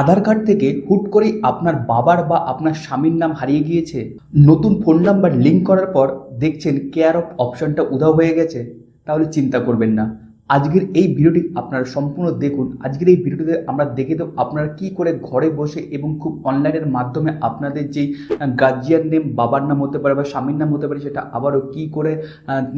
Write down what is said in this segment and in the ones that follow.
আধার card থেকে হুট করেই আপনার বাবার বা আপনার স্বামীর নাম হারিয়ে গিয়েছে। নতুন ফোন নাম্বার লিঙ্ক করার পর দেখছেন কেয়ার অফ অপশনটা উধাও হয়ে গেছে। তাহলে চিন্তা করবেন না। আজকের এই ভিডিওটি আপনারা সম্পূর্ণ দেখুন। আজকের এই ভিডিওটিতে আমরা দেখে দেব আপনারা কি করে ঘরে বসে এবং খুব অনলাইনের মাধ্যমে আপনাদের যেই গার্জিয়ান নেম বাবার নাম হতে পারে বা স্বামীর নাম হতে পারে সেটা আবারও কি করে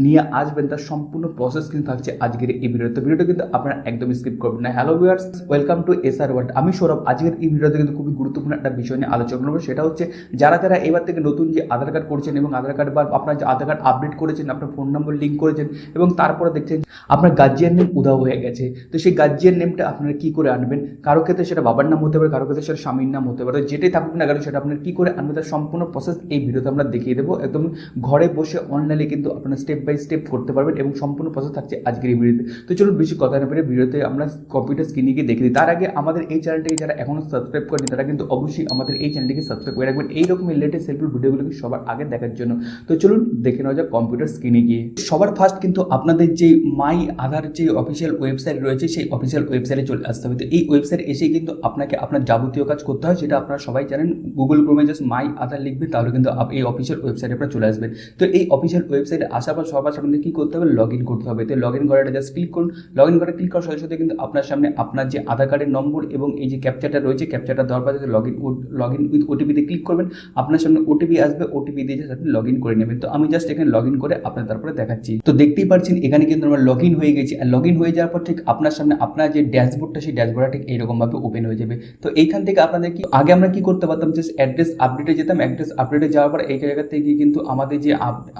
নিয়ে আসবেন তার সম্পূর্ণ প্রসেস কিন্তু থাকছে আজকের এই ভিডিওতে। তো ভিডিওটা কিন্তু আপনারা একদমই স্কিপ করবেন না। Hello viewers welcome to S R world আমি সৌরভ। আজকের এই ভিডিওতে কিন্তু খুবই গুরুত্বপূর্ণ একটা বিষয় নিয়ে আলোচনা করব। সেটা হচ্ছে, যারা যারা এবার থেকে নতুন যে আধার কার্ড করছেন এবং আধার কার্ড বা আপনার যে আধার কার্ড আপডেট করেছেন, আপনার ফোন নম্বর লিঙ্ক করেছেন এবং তারপরে দেখছেন আপনার গার্জিয়ান নেম উধাও হয়ে গেছে। তো সেই গার্জিয়ান নেমটা আপনারা কি করে আনবেন? কারও ক্ষেত্রে সেটা বাবার নাম হতে পারে, কারও ক্ষেত্রে সেটা স্বামীর নাম হতে পারে। যেটাই থাকুক না কেন, সেটা আপনার কী করে আনবেন তার সম্পূর্ণ প্রসেস এই ভিডিওতে আমরা দেখিয়ে দেবো। একদম ঘরে বসে অনলাইনে কিন্তু আপনারা স্টেপ বাই স্টেপ করতে পারবেন এবং সম্পূর্ণ প্রসেস থাকছে আজকের এই ভিডিওতে। তো চলুন বেশি কথা না পেরে ভিডিওতে আমরা কম্পিউটার স্ক্রিনে গিয়ে দেখে দিই তার আগে আমাদের এই চ্যানেলটিকে যারা এখনও সাবস্ক্রাইব করেনি, তারা কিন্তু অবশ্যই আমাদের এই চ্যানেলটিকে সাবস্ক্রাইব করে রাখবেন। এইরকমের লেটেস্ট হেল্পফুল ভিডিওগুলোকে সবার আগে দেখার জন্য। তো চলুন দেখে নেওয়া যাক কম্পিউটার স্ক্রিনে গিয়ে। সবার ফার্স্ট কিন্তু আপনাদের যে মাই আধার যে অফিসিয়াল ওয়েবসাইট রয়েছে, সেই অফিসিয়াল ওয়েবসাইটে চলে আসতে হবে। তো এই ওয়েবসাইট এসে কিন্তু আপনাকে আপনার যাবতীয় কাজ করতে হয় যেটা আপনারা সবাই জানেন। গুগল ক্রোমে জাস্ট মাই আধার লিখবেন তাহলে কিন্তু এই অফিসিয়াল ওয়েবসাইটে আপনারা চলে আসবেন। তো এই অফিসিয়াল ওয়েবসাইটে আসার পর সবার সামনে কী করতে হবে? লগ ইন করতে হবে। তো লগ ইন করাটা জাস্ট ক্লিক করুন। লগ ইন করে ক্লিক করার সাথে সাথে কিন্তু আপনার সামনে আপনার যে আধার কার্ডের নম্বর এবং এই যে ক্যাপচারটা রয়েছে ক্যাপচারটা দেওয়ার পর log in log in with ওটিপিতে click করবেন। আপনার সামনে ওটিপি আসবে ওটিপি দিয়ে just আপনি লগ ইন করে নেবেন। তো আমি জাস্ট এখানে লগ ইন করে আপনার তারপরে দেখাচ্ছি। তো দেখতেই পাচ্ছেন, এখানে কিন্তু আমরা লগ ইন হয়ে গেছি। লগ ইন হয়ে যাওয়ার পর ঠিক আপনার সামনে আপনার যে ড্যাশবোর্ডটা, সেই ড্যাশবোর্ডটা ঠিক এইরকমভাবে ওপেন হয়ে যাবে। তো এইখান থেকে আপনাদের কি, আগে আমরা কি করতে পারতাম? জাস্ট অ্যাড্রেস আপডেটে যেতাম। অ্যাড্রেস আপডেটে যাওয়ার পর এই জায়গা থেকে কিন্তু আমাদের যে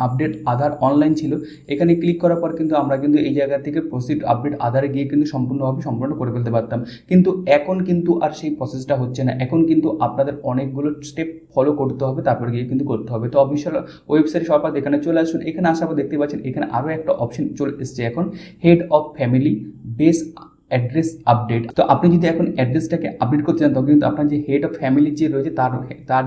আপডেট আধার অনলাইন ছিল, এখানে ক্লিক করার পর কিন্তু আমরা কিন্তু এই জায়গা থেকে প্রসিড আপডেট আধারে গিয়ে কিন্তু সম্পূর্ণভাবে সম্পূর্ণ করে ফেলতে পারতাম। কিন্তু এখন কিন্তু আর সেই প্রসেসটা হচ্ছে না। এখন কিন্তু আপনাদের অনেকগুলো স্টেপ ফলো করতে হবে, তারপরে গিয়ে কিন্তু করতে হবে। তো অফিসিয়াল ওয়েবসাইট সবার এখানে চলে আসুন। এখানে আসার পর দেখতে পাচ্ছেন, এখানে আরও একটা অপশন চলে এসছে এখন। Head of family base address update তো আপনি যদি এখন অ্যাড্রেসটাকে আপডেট করতে চান তখন কিন্তু আপনার যে হেড অফ ফ্যামিলি যে রয়েছে তার তার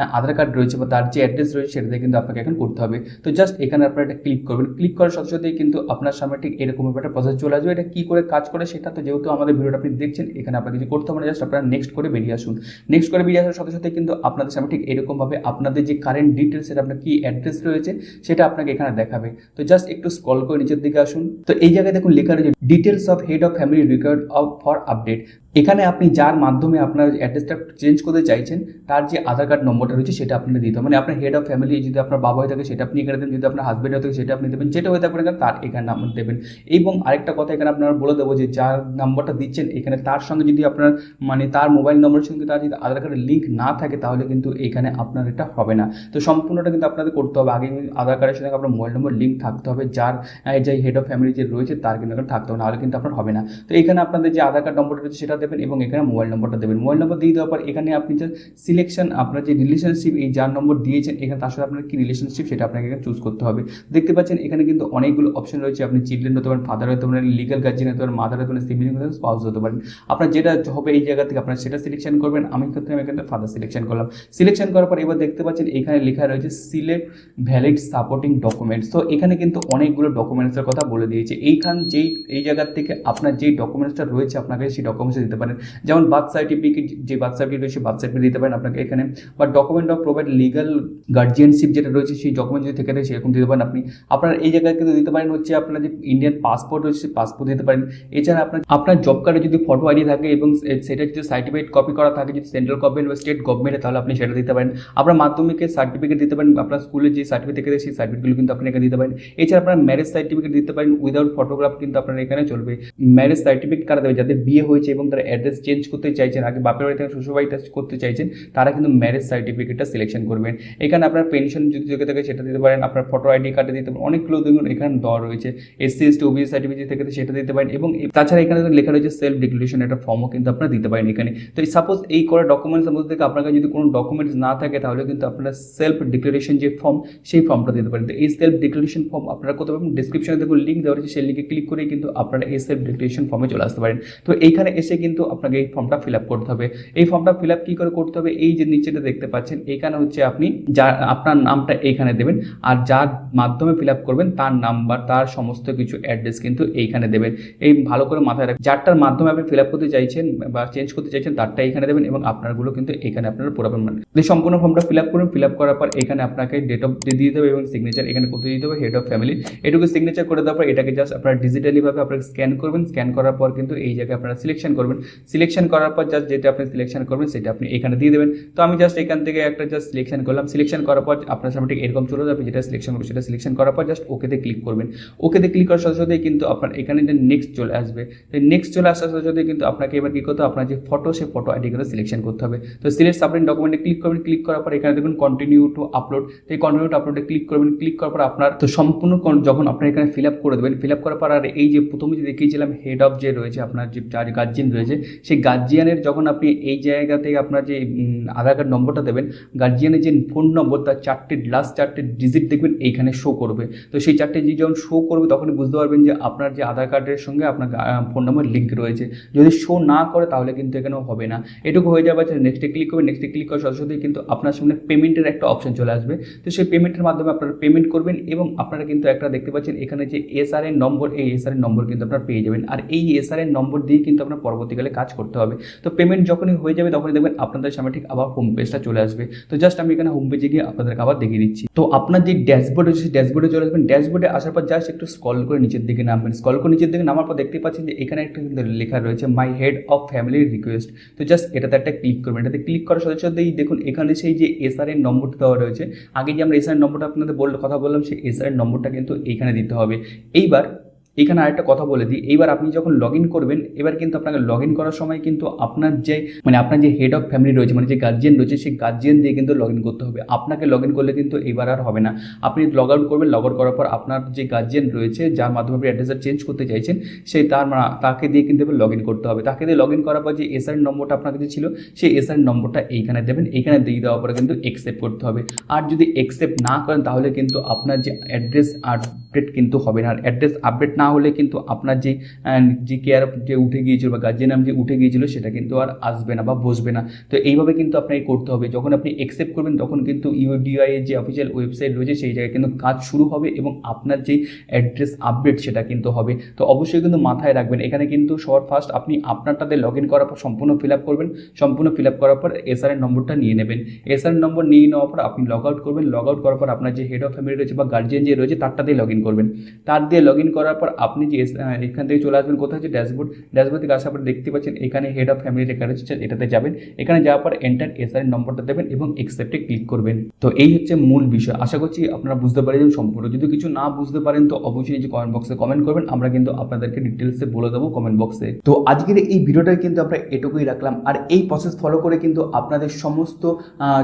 আহ, আধার কার্ড রয়েছে বা তার যে অ্যাড্রেস রয়েছে সেটাতে কিন্তু আপনাকে এখন করতে হবে। তো জাস্ট এখানে আপনারা এটা ক্লিক করবেন। ক্লিক করার সাথে সাথেই কিন্তু আপনার সামনে ঠিক এরকম একটা প্রসেস চলে আসবে। এটা কী করে কাজ করে সেটা তো যেহেতু আমাদের ভিডিওটা আপনি দেখছেন এখানে আপনাকে কিছু করতে হবে না। জাস্ট আপনারা নেক্সট করে বেরিয়ে আসুন। নেক্সট করে বেরিয়ে আসার সাথে সাথে কিন্তু আপনাদের সামনে ঠিক এরকমভাবে আপনাদের যে কারেন্ট ডিটেলস সেটা আপনার কী অ্যাড্রেস রয়েছে সেটা আপনাকে এখানে দেখাবে। তো জাস্ট একটু স্কল করে নিচের দিকে আসুন। তো এই জায়গায় দেখুন লেখা রয়েছে details of head of family record of for update এখানে আপনি যার মাধ্যমে আপনার অ্যাড্রেসটা চেঞ্জ করতে চাইছেন, তার যে আধার কার্ড নম্বরটা রয়েছে সেটা আপনাকে দিতে হবে। মানে আপনার হেড অফ ফ্যামিলি যদি আপনার বাবা হয়ে থাকে, সেটা আপনি এখানে দেবেন। যদি আপনার হাজব্যান্ড হয়ে থাকে, সেটা আপনি দেবেন। যেটা হয়ে থাকবে তার এখানে নাম্বার দেবেন। এবং আরেকটা কথা এখানে আপনারা বলে দেবো যে, যার নাম্বারটা দিচ্ছেন, এখানে তার সঙ্গে যদি আপনার মানে তার মোবাইল নম্বরের সঙ্গে তার যদি আধার কার্ডের লিঙ্ক না থাকে, তাহলে কিন্তু এখানে আপনার এটা হবে না। তো সম্পূর্ণটা কিন্তু আপনাদের করতে হবে। আগে আধার কার্ডের সঙ্গে আপনার মোবাইল নম্বর লিঙ্ক থাকতে হবে। যার যে হেড অফ ফ্যামিলি যে রয়েছে, তার কিন্তু থাকতে হবে। নাহলে কিন্তু আপনার হবে না। তো এখানে আপনাদের যে আধার কার্ড নম্বরটা রয়েছে, সেটা দেবেন এবং এখানে মোবাইল নম্বরটা দেবেন। মোবাইল নম্বর দিয়ে দেওয়ার পর এখানে আপনি যে সিলেকশন আপনার যে রিলেশনশিপ এই যার নম্বর দিয়েছেন, এখানে তার সাথে আপনার কী রিলেশনশিপ সেটা আপনাকে এখানে চুজ করতে হবে। দেখতে পাচ্ছেন এখানে কিন্তু অনেকগুলো অপশন রয়েছে। আপনি চিলড্রেন হতে পারেন ফাদার হতে পারেন লিগাল গার্জিয়ান হতে পারেন মাদার হতে পারেন সিবলিং হতে পারেন স্পাউস হতে পারেন। আপনার যেটা হবে এই জায়গা থেকে আপনার সেটা সিলেকশন করবেন। আমি ক্ষেত্রে আমি এখানে ফাদার সিলেকশন করলাম। সিলেকশন করার পর এবার দেখতে পাচ্ছেন এখানে লেখা রয়েছে সিলেক্ট ভ্যালিড সাপোর্টিং ডকুমেন্টস তো এখানে কিন্তু অনেকগুলো ডকুমেন্টসের কথা বলে দিয়েছে। এইখান যেই, এই জায়গার থেকে আপনার যেই ডকুমেন্টসটা রয়েছে, আপনাকে সেই ডকুমেন্টস দিতে পারেন। যেমন বার্থ সার্টিফিকেট যে বার্থ সার্টিফিকেট রয়েছে, বার্থ সার্টিফিকেট দিতে পারেন আপনাকে এখানে। বা document of provide legal guardianship যেটা রয়েছে, সেই ডকুমেন্ট যদি থেকে থাকে, সেরকম দিতে পারেন আপনি। আপনার এই জায়গায় কিন্তু দিতে পারেন হচ্ছে আপনার যে ইন্ডিয়ান পাসপোর্ট রয়েছে, সেই পাসপোর্ট দিতে পারেন। এছাড়া আপনার আপনার জব কার্ডে যদি ফটো আইডি থাকে এবং সেটা যদি সার্টিফিকেট কপি করা থাকে, যদি সেন্ট্রাল গভর্নমেন্ট বা স্টেট গভর্নমেন্টে তাহলে আপনি সেটা দিতে পারেন। আপনার মাধ্যমিকের সার্টিফিকেট দিতে পারেন, আপনার স্কুলের যে সার্টিফিকেট থাকে সেই সার্টিফিকেটগুলো কিন্তু আপনি এখানে দিতে পারেন। এছাড়া আপনার ম্যারেজ সার্টিফিকেট দিতে পারেন উইদাউট ফটোগ্রাফ কিন্তু আপনার এখানে চলবে। ম্যারেজ সার্টিফিকেট কারা দেবে? যাদের বিয়ে হয়েছে এবং তারা অ্যাড্রেস চেঞ্জ করতে চাইছেন, আগে বাপের বাড়ি থেকে শ্বশুর বাড়িতে করতে চাইছেন, তারা কিন্তু ম্যারেজ সার্টিফিকেটটা সিলেকশন করবেন। এখানে আপনার পেনশন যদি থেকে থাকে সেটা দিতে পারেন, আপনার ফটো আইডি কার্ডে দিতে পারেন অনেকগুলো দেখুন এখানে দেওয়া রয়েছে। এসসি এসটি ওবিসি সার্টিফিকেট থেকে সেটা দিতে পারেন এবং তাছাড়া এখানে লেখা রয়েছে সেলফ ডিক্লারেশন একটা ফর্মও কিন্তু আপনারা দিতে পারেন এখানে। তো সাপোজ এই করা ডকুমেন্টসের মধ্যে থেকে আপনার কাছে যদি কোনো ডকুমেন্টস না থাকে, তাহলে কিন্তু আপনারা সেলফ ডিক্লারেশন যে ফর্ম সেই ফর্মটা দিতে পারেন। তো এই সেলফ ডিক্লারেশন ফর্ম আপনারা কোথাও ডিসক্রিপশনে দেখুন লিঙ্ক দেওয়া রয়েছে, সেই লিঙ্কে ক্লিক করে কিন্তু আপনারা এই সেলফ ডিক্লারেশন ফর্মে চলে আসতে পারেন। তো এইখানে এসে কিন্তু কিন্তু আপনাকে এই ফর্মটা ফিল আপ করতে হবে। এই ফর্মটা ফিল আপ কী করে করতে হবে? এই যে নিচেটা দেখতে পাচ্ছেন এইখানে হচ্ছে আপনি যা, আপনার নামটা এইখানে দেবেন আর যার মাধ্যমে ফিল আপ করবেন তার নাম্বার তার সমস্ত কিছু অ্যাড্রেস কিন্তু এইখানে দেবেন। এই ভালো করে মাথায় রাখবেন যারটার মাধ্যমে আপনি ফিল আপ করতে চাইছেন বা চেঞ্জ করতে চাইছেন তারটা এইখানে দেবেন এবং আপনারগুলো কিন্তু এখানে আপনারা পুরাবেন মানে সম্পূর্ণ ফর্মটা ফিল আপ করুন ফিল আপ করার পর এখানে আপনাকে ডেট অফ দিয়ে দেবে এবং সিগনেচার এখানে করতে দিতে হবে হেড অফ ফ্যামিলি এটুকু সিগনেচার করে দেওয়ার পর এটাকে জাস্ট আপনারা ডিজিটালিভাবে আপনারা স্ক্যান করবেন। স্ক্যান করার পর কিন্তু এই জায়গায় আপনারা সিলেকশন করবেন। সিলেকশন করার পর জাস্ট যেটা আপনি সিলেকশন করবেন, সেটা আপনি এখানে দিয়ে দেবেন। তো আমি জাস্ট এখান থেকে একটা জাস্ট সিলেকশন করলাম। সিলেকশন করার পর আপনার সামনে ঠিক এরকম চলে যাবে যেটা সিলেকশন করবেন সেটা সিলেকশন করার পর জাস্ট ওকেতে ক্লিক করবেন। ওকেতে ক্লিক করার সাথে সাথেই কিন্তু আপনার এখানে যে নেক্সট চলে আসবে তো নেক্সট চলে আসার সাথে সাথে কিন্তু আপনাকে এবার কী করতে হবে? আপনার যে ফটো সেই ফটো আইডি করে সিলেকশন করতে হবে। তো সিলেক্ট সাবমিট ডকুমেন্টে ক্লিক করবেন। ক্লিক করার পর এখানে দেখুন কন্টিনিউ টু আপলোড তো এই কন্টিনিউ টু আপলোডে ক্লিক করবেন। ক্লিক করার পর আপনার তো সম্পূর্ণ যখন আপনার এখানে ফিল আপ করে দেবেন ফিল আপ করার পর আর এই যে প্রথমে যে দেখিয়েছিলাম হেড অফ যে রয়েছে, আপনার যে, যার গার্জিয়ান রয়েছে সেই গার্জিয়ানের যখন আপনি এই জায়গা থেকে আপনার যে আধার কার্ড নম্বরটা দেবেন গার্জিয়ানের যে ফোন নম্বর তার চারটে লাস্ট চারটে ডিজিট দেখবেন, এইখানে শো করবে। তো সেই চারটে ডিজিট যখন শো করবে, তখনই বুঝতে পারবেন যে আপনার যে আধার কার্ডের সঙ্গে আপনার ফোন নম্বর লিঙ্ক রয়েছে। যদি শো না করে, তাহলে কিন্তু এখানেও হবে না। এটুকু হয়ে যাবে নেক্সটে ক্লিক করবে নেক্সটে ক্লিক করার সাথে কিন্তু আপনার সামনে পেমেন্টের একটা অপশন চলে আসবে। তো সেই পেমেন্টের মাধ্যমে আপনারা পেমেন্ট করবেন এবং আপনারা কিন্তু একটা দেখতে পাচ্ছেন, এখানে যে এসআর এর নম্বর এই এসআর এর নম্বর কিন্তু আপনারা পেয়ে যাবেন। আর এই এসআর এর নম্বর দিয়ে কিন্তু আপনার পরবর্তীকালে কাজ করতে হবে। তো পেমেন্ট যখনই হয়ে যাবে তখনই দেখবেন আপনাদের সামনে ঠিক আবার হোম পেজটা চলে আসবে। তো জাস্ট আমি এখানে হোম পেজে গিয়ে আপনাদেরকে আবার দেখিয়ে দিচ্ছি। তো আপনার যে ড্যাশবোর্ড রয়েছে, সেই ড্যাশবোর্ডে চলে আসবেন। ড্যাশবোর্ডে আসার পর জাস্ট একটু স্কল করে নিচের দিকে নামবেন। স্কল করে নিচের দিকে নামার পর দেখতে পাচ্ছেন যে এখানে একটা কিন্তু লেখা রয়েছে my head of family request তো জাস্ট এটাতে একটা ক্লিক করবেন। এটাতে ক্লিক করার সাথে সাথেই দেখুন, এখানে সেই যে এসআর এর নম্বরটা দেওয়া রয়েছে, আগে যে আমরা এসআর নম্বরটা আপনাদের বল কথা বললাম, সেই এসআর এর নম্বরটা কিন্তু এইখানে দিতে হবে। এইবার এখানে আরেকটা কথা বলে দিই। এইবার আপনি যখন লগ ইন করবেন, এবার কিন্তু আপনাকে লগ ইন করার সময় কিন্তু আপনার যে মানে আপনার যে হেড অফ ফ্যামিলি রয়েছে মানে যে গার্জিয়ান রয়েছে, সেই গার্জিয়ান দিয়ে কিন্তু লগ ইন করতে হবে। আপনাকে লগ ইন করলে কিন্তু এবার আর হবে না। আপনি লগ আউট করবেন লগ আউট করার পর আপনার যে গার্জিয়ান রয়েছে, যার মাধ্যমে আপনি অ্যাড্রেসটা চেঞ্জ করতে চাইছেন, সেই তার তাকে দিয়ে কিন্তু এবার লগ ইন করতে হবে। তাকে দিয়ে লগ ইন করার পর যে এসআর নম্বরটা আপনার কাছে ছিল, সেই এসআর নম্বরটা এইখানে দেবেন। এইখানে দিয়ে দেওয়ার পরে কিন্তু একসেপ্ট করতে হবে। আর যদি একসেপ্ট না করেন, তাহলে কিন্তু আপনার যে অ্যাড্রেস আপডেট কিন্তু হবে না। আর অ্যাড্রেস আপডেট না হলে কিন্তু আপনার যে যে কেয়ার যে উঠে গিয়েছিল বা গার্জিয়ান নাম যে উঠে গিয়েছিল সেটা কিন্তু আর আসবে না বা বসবে না। তো এইভাবে কিন্তু আপনাকে করতে হবে। যখন আপনি অ্যাকসেপ্ট করবেন, তখন কিন্তু ইউডিআই এর যে অফিসিয়াল ওয়েবসাইট রয়েছে সেই জায়গায় কিন্তু কাজ শুরু হবে এবং আপনার যে অ্যাড্রেস আপডেট সেটা কিন্তু হবে। তো অবশ্যই কিন্তু মাথায় রাখবেন। এখানে কিন্তু সবার ফার্স্ট আপনি আপনারটাতে লগ ইন করার পর সম্পূর্ণ ফিল আপ করবেন। সম্পূর্ণ ফিল আপ করার পর এসআর এর নম্বরটা নিয়ে নেবেন। এসআর নম্বর নিয়ে নেওয়ার পর আপনি লগ আউট করবেন। লগ আউট করার পর আপনার যে হেড অফ ফ্যামিলি রয়েছে বা গার্জিয়ান যে রয়েছে তারটা দিয়ে লগ ইন করবেন। তার দিয়ে লগ ইন করার পর আপনি যে এখান থেকে চলে আসবেন, কোথায় হচ্ছে ড্যাশবোর্ড ড্যাশবোর্ড থেকে আসার পর দেখতে পাচ্ছেন এখানে হেড অফ ফ্যামিলি লেখা রয়েছে এটাতে যাবেন। এখানে যাওয়ার পর এন্টার এসআর নম্বরটা দেবেন এবং একসেপ্টে ক্লিক করবেন। তো এই হচ্ছে মূল বিষয়। আশা করছি আপনারা বুঝতে পারেন সম্পূর্ণ। যদি কিছু না বুঝতে পারেন, তো অবশ্যই নিচে কমেন্ট বক্সে কমেন্ট করবেন। আমরা কিন্তু আপনাদেরকে ডিটেলসে বলে দেবো কমেন্ট বক্সে তো আজকের এই ভিডিওটায় কিন্তু আমরা এটুকুই রাখলাম। আর এই প্রসেস ফলো করে কিন্তু আপনাদের সমস্ত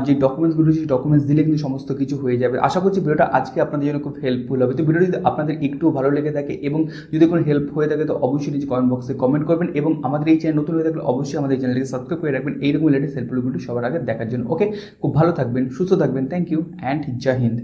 যে ডকুমেন্টসগুলো সেই ডকুমেন্টস দিলে কিন্তু সমস্ত কিছু হয়ে যাবে। আশা করছি ভিডিওটা আজকে আপনাদের জন্য খুব হেল্পফুল হবে। তো ভিডিওটি যদি আপনাদের একটু ভালো লেগে থাকে এবং যদি কোনো হেল্প হয়ে থাকে, তো অবশ্যই নিচে কমেন্ট বক্সে কমেন্ট করবেন এবং আমাদের এই চ্যানেল নতুন হয়ে থাকলে অবশ্যই আমাদের চ্যানেলটিকে সাবস্ক্রাইব করে রাখবেন। এইরকম লেটেস্ট হেল্পফুল সবার আগে দেখার জন্য। ওকে খুব ভালো থাকবেন, সুস্থ থাকবেন। Thank you and Jai Hind